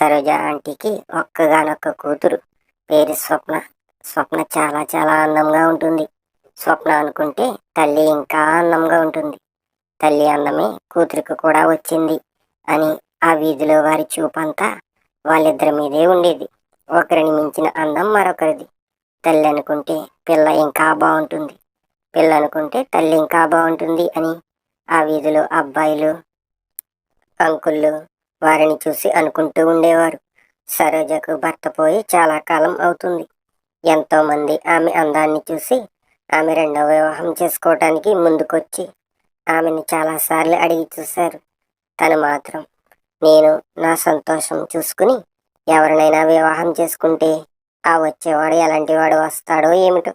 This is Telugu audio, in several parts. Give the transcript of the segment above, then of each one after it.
సరోజ ఆంటీకి ఒక్కగానొక్క కూతురు. పేరు స్వప్న. స్వప్న చాలా చాలా అందంగా ఉంటుంది. స్వప్న అనుకుంటే తల్లి ఇంకా అందంగా ఉంటుంది. తల్లి అందమే కూతురికి కూడా వచ్చింది అని ఆ వీధిలో వారి చూపంతా వాళ్ళిద్దరి మీదే ఉండేది. ఒకరిని మించిన అందం మరొకరిది. తల్లి అనుకుంటే పిల్ల ఇంకా బాగుంటుంది. పిల్ల అనుకుంటే తల్లి ఇంకా బాగుంటుంది అని ఆ వీధిలో అబ్బాయిలు అంకుళ్ళు వారిని చూసి అనుకుంటూ ఉండేవారు సరోజకు భర్త పోయి చాలా కాలం అవుతుంది. ఎంతోమంది ఆమె అందాన్ని చూసి ఆమె రెండవ వివాహం చేసుకోవటానికి ముందుకొచ్చి ఆమెను చాలాసార్లు అడిగి చూశారు. తను మాత్రం నేను నా సంతోషం చూసుకుని ఎవరినైనా వివాహం చేసుకుంటే ఆ వచ్చేవాడు ఎలాంటి వాడు వస్తాడో ఏమిటో?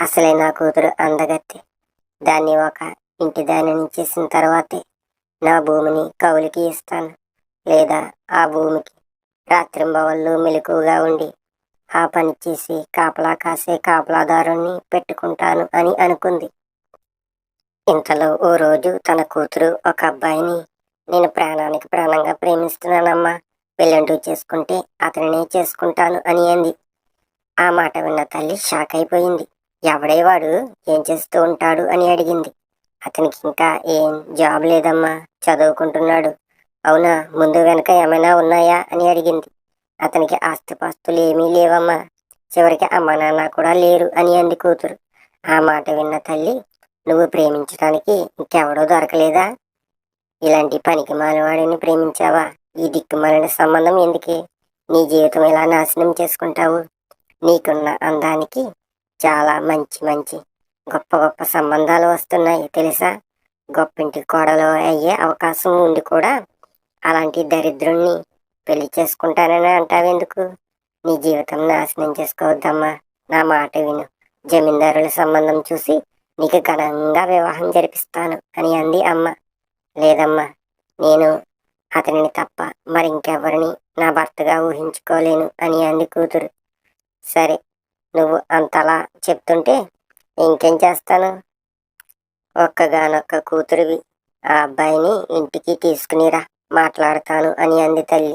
అసలే నా కూతురు అందగత్తి. దాన్ని ఒక ఇంటి దానిని చేసిన తర్వాతే నా భూమిని కౌలికి ఇస్తాను. లేదా ఆ భూమికి. రాత్రింబవళ్ళు మెలకుగా ఉండి ఆ పని చేసి కాపలా కాసే కాపలాదారుణ్ణి పెట్టుకుంటాను అని అనుకుంది. ఇంతలో ఓ రోజు తన కూతురు ఒక అబ్బాయిని నేను ప్రాణానికి ప్రాణంగా ప్రేమిస్తున్నానమ్మా పెళ్ళంటూ చేసుకుంటే అతనినే చేసుకుంటాను అని అంది. ఆ మాట విన్న తల్లి షాక్ అయిపోయింది. ఎవడేవాడు ఏం చేస్తూ ఉంటాడు? అని అడిగింది. అతనికి ఇంకా ఏం జాబ్ లేదమ్మా చదువుకుంటున్నాడు. అవునా? ముందు వెనక ఏమైనా ఉన్నాయా? అని అడిగింది. అతనికి ఆస్తిపాస్తులు ఏమీ లేవమ్మా. చివరికి అమ్మ నాన్న కూడా లేరు అని అంది కూతురు. ఆ మాట విన్న తల్లి నువ్వు ప్రేమించడానికి ఇంకెవడో దొరకలేదా? ఇలాంటి పనికి మాలవాడిని ప్రేమించావా? ఈ దిక్కుమాలిన సంబంధం ఎందుకే? నీ జీవితం ఇలా నాశనం చేసుకుంటావు? నీకున్న అందానికి చాలా మంచి మంచి గొప్ప గొప్ప సంబంధాలు వస్తున్నాయి తెలుసా? గొప్పింటి కోడలు అయ్యే అవకాశం ఉండి కూడా అలాంటి దరిద్రుణ్ణి పెళ్ళి చేసుకుంటానని అంటావెందుకు? నీ జీవితం నాశనం చేసుకోవద్దమ్మా. నా మాట విను. జమీందారుల సంబంధం చూసి నీకు ఘనంగా వివాహం జరిపిస్తాను అని అంది అమ్మ. లేదమ్మా నేను అతనిని తప్ప మరింకెవరిని నా భర్తగా ఊహించుకోలేను అని అంది కూతురు. సరే నువ్వు అంతలా చెప్తుంటే ఇంకేం చేస్తాను? ఒక్కగానొక్క కూతురివి ఆ అబ్బాయిని ఇంటికి తీసుకునిరా. మాట్లాడతాను అని అంది తల్లి.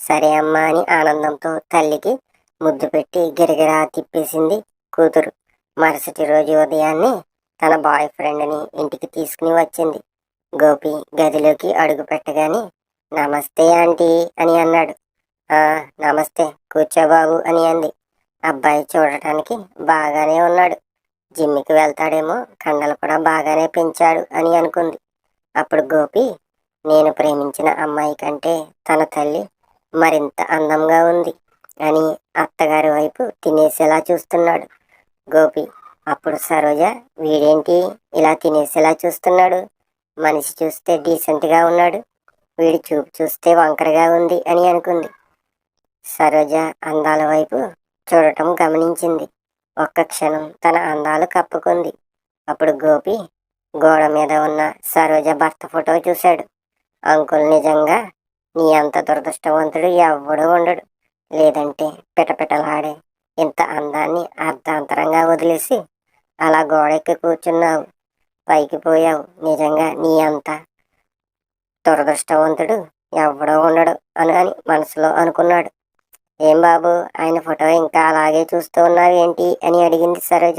సరే అమ్మా అని ఆనందంతో తల్లికి ముద్దు పెట్టి గిరగిరా తిప్పేసింది కూతురు. మరుసటి రోజు ఉదయాన్నే తన బాయ్ ఫ్రెండ్ని ఇంటికి తీసుకుని వచ్చింది. గోపి గదిలోకి అడుగు పెట్టగానే నమస్తే ఆంటీ అని అన్నాడు. ఆ నమస్తే కూర్చోబాబు అని అంది. అబ్బాయి చూడటానికి బాగానే ఉన్నాడు. జిమ్కి వెళ్తాడేమో కండలు కూడా బాగానే పెంచాడు అని అనుకుంది. అప్పుడు గోపి నేను ప్రేమించిన అమ్మాయి కంటే తన తల్లి మరింత అందంగా ఉంది అని అత్తగారి వైపు తినేసేలా చూస్తున్నాడు. గోపి అప్పుడు సరోజ వీడేంటి ఇలా తినేసేలా చూస్తున్నాడు? మనిషి చూస్తే డీసెంట్గా ఉన్నాడు. వీడి చూపు చూస్తే వంకరగా ఉంది అని అనుకుంది. సరోజ అందాల వైపు చూడటం గమనించింది. ఒక్క క్షణం తన అందాలు కప్పుకుంది. అప్పుడు గోపి గోడ మీద ఉన్న సరోజ భర్త ఫోటో చూశాడు. అంకుల్ నిజంగా నీ అంత దురదృష్టవంతుడు ఎవ్వడూ ఉండడు. లేదంటే పిటపిటలాడే ఇంత అందాన్ని అర్ధాంతరంగా వదిలేసి అలా గోడెక్కి కూర్చున్నావు. పైకి పోయావు. నిజంగా నీ అంత దురదృష్టవంతుడు ఎవడో ఉండడు అని అని మనసులో అనుకున్నాడు. ఏం బాబు ఆయన ఫోటో ఇంకా అలాగే చూస్తూ ఉన్నావు ఏంటి అని అడిగింది సరోజ.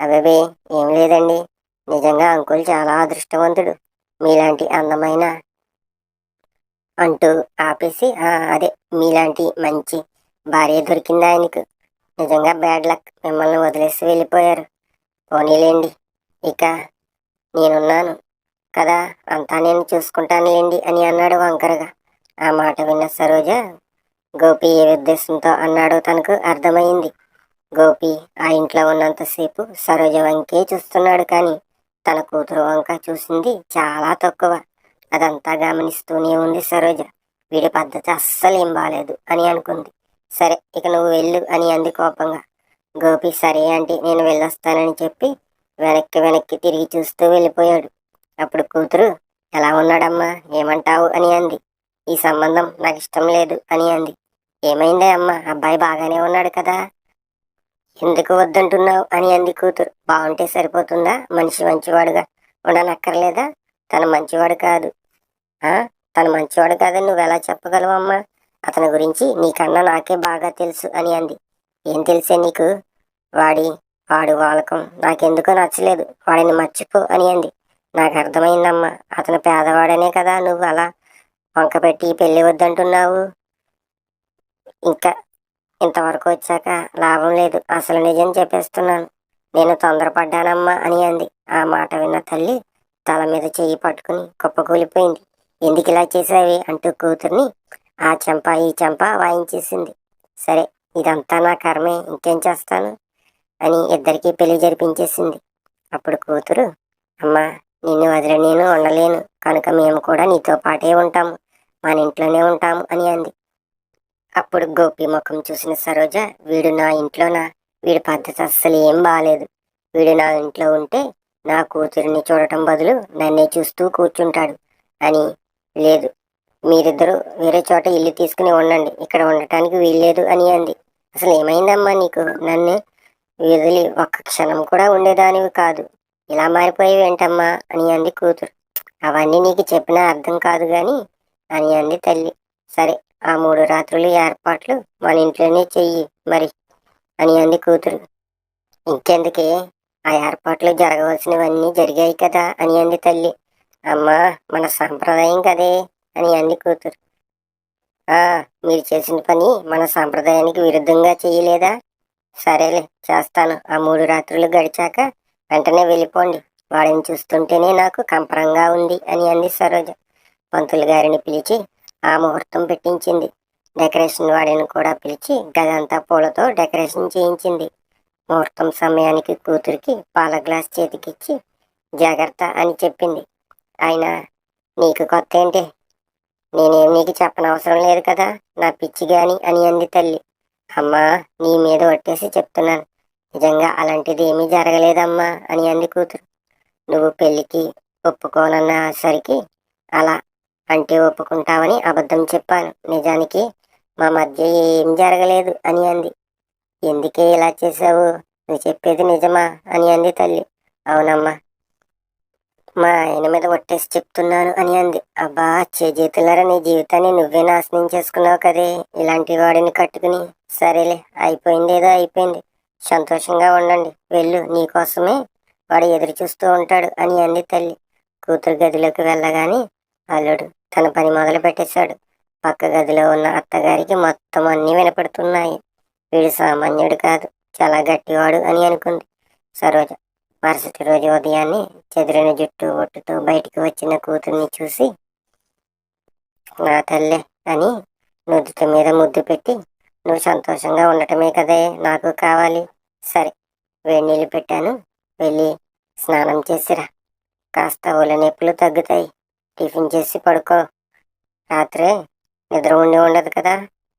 అబేబే ఏం లేదండి. నిజంగా అంకుల్ చాలా అదృష్టవంతుడు. మీలాంటి అందమైన అంటూ ఆపేసి అదే మీలాంటి మంచి భార్య దొరికింది ఆయనకు? నిజంగా బ్యాడ్ లక్. మిమ్మల్ని వదిలేసి వెళ్ళిపోయారు. పోనీలేండి. ఇక నేనున్నాను కదా? అంతా నేను చూసుకుంటానులేండి అని అన్నాడు వంకరగా. ఆ మాట విన్న సరోజ గోపి ఏ ఉద్దేశంతో అన్నాడో తనకు అర్థమైంది. గోపి ఆ ఇంట్లో ఉన్నంతసేపు సరోజ వంకే చూస్తున్నాడు కానీ తన కూతురు వంక చూసింది చాలా తక్కువ. అదంతా గమనిస్తూనే ఉంది సరోజ. వీడి పద్ధతి అస్సలు ఏం అని అనుకుంది. సరే ఇక నువ్వు వెళ్ళు అని అంది కోపంగా. గోపి సరే అంటే నేను వెళ్ళొస్తానని చెప్పి వెనక్కి వెనక్కి తిరిగి చూస్తూ వెళ్ళిపోయాడు. అప్పుడు కూతురు ఎలా ఉన్నాడమ్మా? ఏమంటావు? అని అంది. ఈ సంబంధం నాకు ఇష్టం లేదు అని అంది. ఏమైందే అమ్మా? అబ్బాయి బాగానే ఉన్నాడు కదా? ఎందుకు వద్దంటున్నావు? అని అంది కూతురు. బాగుంటే సరిపోతుందా? మనిషి మంచివాడుగా ఉండనక్కర్లేదా? తను మంచివాడు కాదు. తను మంచివాడు కాదని నువ్వు ఎలా చెప్పగలవమ్మా? అతని గురించి నీకన్నా నాకే బాగా తెలుసు అని అంది. ఏం తెలిసే నీకు? వాడి వాడు వాలకం. నాకెందుకో నచ్చలేదు. వాడిని మర్చిపో అని అంది. నాకు అర్థమైందమ్మా అతను పేదవాడనే కదా. నువ్వు అలా వంక పెట్టి పెళ్ళి వద్దంటున్నావు. ఇంకా ఇంతవరకు వచ్చాక లాభం లేదు. అసలు నిజం చెప్పేస్తున్నాను. నేను తొందరపడ్డానమ్మా అని అంది. ఆ మాట విన్న తల్లి తల మీద చెయ్యి పట్టుకుని కుప్పకూలిపోయింది. ఎందుకు ఇలా చేసావి అంటూ కూతుర్ని ఆ చెంప ఈ చెంప వాయించేసింది. సరే ఇదంతా నా కర్మే ఇంకేం చేస్తాను? అని ఇద్దరికీ పెళ్ళి జరిపించేసింది. అప్పుడు కూతురు అమ్మా నిన్ను వదిలి నేను ఉండలేను. కనుక మేము కూడా నీతో పాటే ఉంటాము. మన ఇంట్లోనే ఉంటాము అని అంది. అప్పుడు గోపి ముఖం చూసిన సరోజ వీడు నా ఇంట్లోనా? వీడి పద్ధతి అస్సలు ఏం బాగాలేదు వీడు నా ఇంట్లో ఉంటే నా కూతురిని చూడటం బదులు నన్నే చూస్తూ కూర్చుంటాడు అని లేదు. మీరిద్దరూ వేరే చోట ఇల్లు తీసుకుని ఉండండి. ఇక్కడ ఉండటానికి వీల్లేదు అని అంది. అసలు ఏమైందమ్మా నీకు? నన్ను వదిలి ఒక్క క్షణం కూడా ఉండేదానివి కాదు. ఇలా మారిపోయేవేంటమ్మా అని అంది కూతురు. అవన్నీ నీకు చెప్పినా అర్థం కాదు కానీ అని అంది తల్లి. సరే ఆ మూడు రాత్రులు ఏర్పాట్లు మన ఇంట్లోనే చెయ్యి మరి అని అంది కూతురు. ఇంకెందుకే? ఆ ఏర్పాట్లు జరగవలసినవన్నీ జరిగాయి కదా అని అంది తల్లి. అమ్మా మన సాంప్రదాయం కదే అని అంది కూతురు. ఆ మీరు చేసిన పని మన సాంప్రదాయానికి విరుద్ధంగా చేయలేదా? సరేలే చేస్తాను. ఆ మూడు రాత్రులు గడిచాక వెంటనే వెళ్ళిపోండి. వాడిని చూస్తుంటేనే నాకు కంపరంగా ఉంది అని అంది సరోజ. పంతులు గారిని పిలిచి ఆ ముహూర్తం పెట్టించింది. డెకరేషన్ వాడిని కూడా పిలిచి గదంతా పూలతో డెకరేషన్ చేయించింది. ముహూర్తం సమయానికి కూతురికి పాల గ్లాస్ చేతికిచ్చి జాగ్రత్త అని చెప్పింది. ఆయన నీకు కొత్త ఏంటి నేనేం నీకు చెప్పనవసరం లేదు కదా నా పిచ్చి గాని అని అంది తల్లి. అమ్మా నీ మీద ఒట్టేసి చెప్తున్నాను. నిజంగా అలాంటిది ఏమీ జరగలేదమ్మా అని అంది కూతురు. నువ్వు పెళ్ళికి ఒప్పుకోనన్న సరికి అలా అంటే ఒప్పుకుంటావని అబద్ధం చెప్పాను. నిజానికి మా మధ్య ఏం జరగలేదు అని అంది. ఎందుకే ఇలా చేసావు నువ్వు చెప్పేది నిజమా? అని అంది తల్లి. అవునమ్మా మా ఆయన మీద ఒట్టేసి చెప్తున్నాను అని అంది. అబ్బా చేజేతులారా నీ జీవితాన్ని నువ్వే నాశనం చేసుకున్నావు కదే. ఇలాంటి వాడిని కట్టుకుని సరేలే అయిపోయింది ఏదో అయిపోయింది. సంతోషంగా ఉండండి వెళ్ళు నీకోసమే వాడు ఎదురు చూస్తూ ఉంటాడు అని అంది తల్లి. కూతురు గదిలోకి వెళ్ళగానే అల్లుడు తన పని మొదలు పెట్టేశాడు. పక్క గదిలో ఉన్న అత్తగారికి మొత్తం అన్నీ వినపడుతున్నాయి. వీడు సామాన్యుడు కాదు చాలా గట్టివాడు అని అనుకుంది. సరోజ మరుసటి రోజు ఉదయాన్నే చెదిరిన జుట్టు ఒట్టుతో బయటికి వచ్చిన కూతుర్ని చూసి నా తల్లే అని నుదుటి మీద ముద్దు పెట్టి నువ్వు సంతోషంగా ఉండటమే కదే నాకు కావాలి. సరే వేడి నీళ్ళు పెట్టాను. వెళ్ళి స్నానం చేసిరా. కాస్త ఒళ్ళ నొప్పులు తగ్గుతాయి. టిఫిన్ చేసి పడుకో. రాత్రే నిద్ర ఉండి ఉండదు కదా.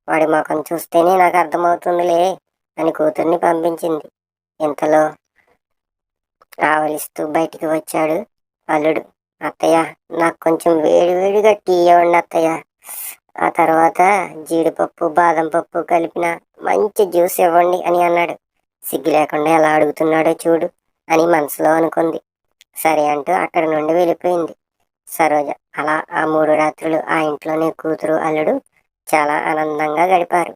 వాడి ముఖం చూస్తేనే నాకు అర్థమవుతుందిలే అని కూతుర్ని పంపించింది. ఇంతలో ఆవలిస్తూ బయటికి వచ్చాడు అల్లుడు. అత్తయ్య నాకు కొంచెం వేడివేడిగా టీ ఇవ్వండి అత్తయ్య. ఆ తర్వాత జీడిపప్పు బాదం పప్పు కలిపిన మంచి జ్యూస్ ఇవ్వండి అని అన్నాడు. సిగ్గు లేకుండా ఎలా అడుగుతున్నాడో చూడు అని మనసులో అనుకుంది. సరే అంటూ అక్కడి నుండి వెళ్ళిపోయింది. సరోజ అలా ఆ మూడు రాత్రులు ఆ ఇంట్లోనే కూతురు అల్లుడు చాలా ఆనందంగా గడిపారు.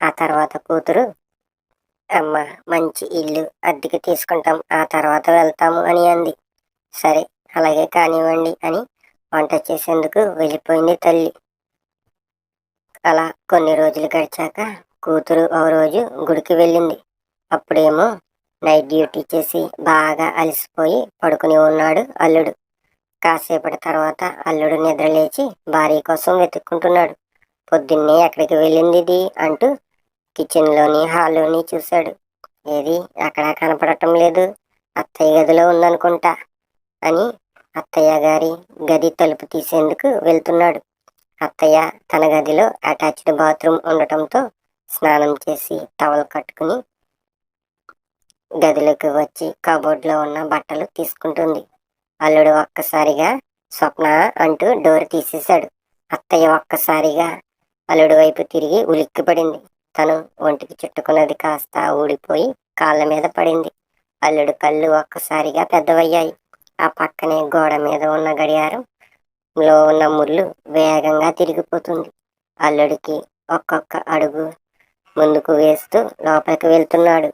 ఆ తర్వాత కూతురు అమ్మ మంచి ఇల్లు అద్దెకి తీసుకుంటాం ఆ తర్వాత వెళ్తాము అని అంది. సరే అలాగే కానివ్వండి అని వంట చేసేందుకు వెళ్ళిపోయింది తల్లి. అలా కొన్ని రోజులు గడిచాక కూతురు ఓ రోజు గుడికి వెళ్ళింది. అప్పుడేమో నైట్ డ్యూటీ చేసి బాగా అలసిపోయి పడుకుని ఉన్నాడు అల్లుడు. కాసేపటి తర్వాత అల్లుడు నిద్రలేచి భార్య కోసం వెతుక్కుంటున్నాడు. పొద్దున్నే ఎక్కడికి వెళ్ళింది ఇది అంటూ కిచెన్లోని హాల్లోని చూశాడు. ఏది? అక్కడ కనపడటం లేదు. అత్తయ్య గదిలో ఉందనుకుంటా అని అత్తయ్య గారి గది తలుపు తీసేందుకు వెళ్తున్నాడు. అత్తయ్య తన గదిలో అటాచ్డ్ బాత్రూమ్ ఉండటంతో స్నానం చేసి టవల్ కట్టుకుని గదిలోకి వచ్చి కబోర్డ్లో ఉన్న బట్టలు తీసుకుంటుంది. అల్లుడు ఒక్కసారిగా స్వప్న అంటూ డోర్ తీసేశాడు. అత్తయ్య ఒక్కసారిగా అల్లుడు వైపు తిరిగి ఉలిక్కిపడింది. తను ఒంటికి చుట్టుకున్నది కాస్త ఊడిపోయి కాళ్ళ మీద పడింది. అల్లుడు కళ్ళు ఒక్కసారిగా పెద్దవయ్యాయి. ఆ పక్కనే గోడ మీద ఉన్న గడియారం లో ఉన్న ముళ్ళు వేగంగా తిరిగిపోతుంది. అల్లుడికి ఒక్కొక్క అడుగు ముందుకు వేస్తూ లోపలికి వెళ్తున్నాడు.